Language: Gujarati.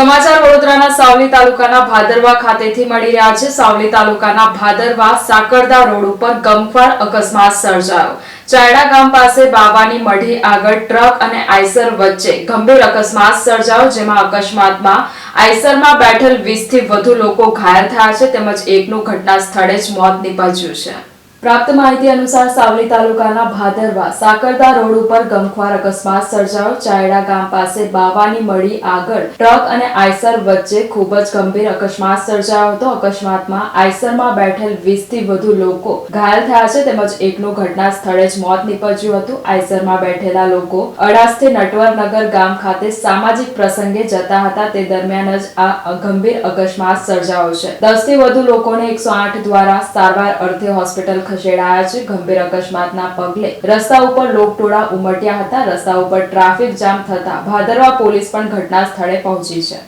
સમાચાર વડોદરાના સાવલી તાલુકાના ભાદરવા ખાતેથી મળી રહ્યા છે. સાવલી તાલુકાના ભાદરવા સાકરદા રોડ ઉપર ગમખ્વાર અકસ્માત સર્જાયો. ચાયડા ગામ પાસે બાવાની મઢી આગળ ટ્રક અને આઈસર વચ્ચે ગંભીર અકસ્માત સર્જાયો, જેમાં અકસ્માતમાં આઈસરમાં બેઠેલ 20 થી વધુ લોકો ઘાયલ થયા છે. તેમજ એકનું ઘટના સ્થળે જ મોત નીપજ્યું છે. પ્રાપ્ત માહિતી અનુસાર સાવલી તાલુકાના ભાદરવા સાકરદા રોડ ઉપર ગમખ્વાર અકસ્માત સર્જાયો. ચાયડા ગામ પાસે બાવાની મળી આગળ ટ્રક અને આઈસર વચ્ચે ખૂબ જ ગંભીર અકસ્માત સર્જાયો હતો. અકસ્માતમાં આઈસરમાં બેઠેલ 20 થી વધુ લોકો ઘાયલ થયા છે. તેમજ એકનું ઘટના સ્થળે જ મોત નીપજ્યું હતું. આઈસરમાં બેઠેલા લોકો અડાસથી નટવરનગર ગામ ખાતે સામાજિક પ્રસંગે જતા હતા. તે દરમિયાન જ આ ગંભીર અકસ્માત સર્જાયો છે. દસથી વધુ લોકોને એકસો આઠ દ્વારા સારવાર અર્થે હોસ્પિટલ ખસેડાયા છે. ગંભીર અકસ્માતના પગલે રસ્તા ઉપર લોકટોળા ઉમટ્યા હતા. રસ્તા ઉપર ટ્રાફિક જામ થતા ભાદરવા પોલીસ પણ ઘટના સ્થળે પહોંચી છે.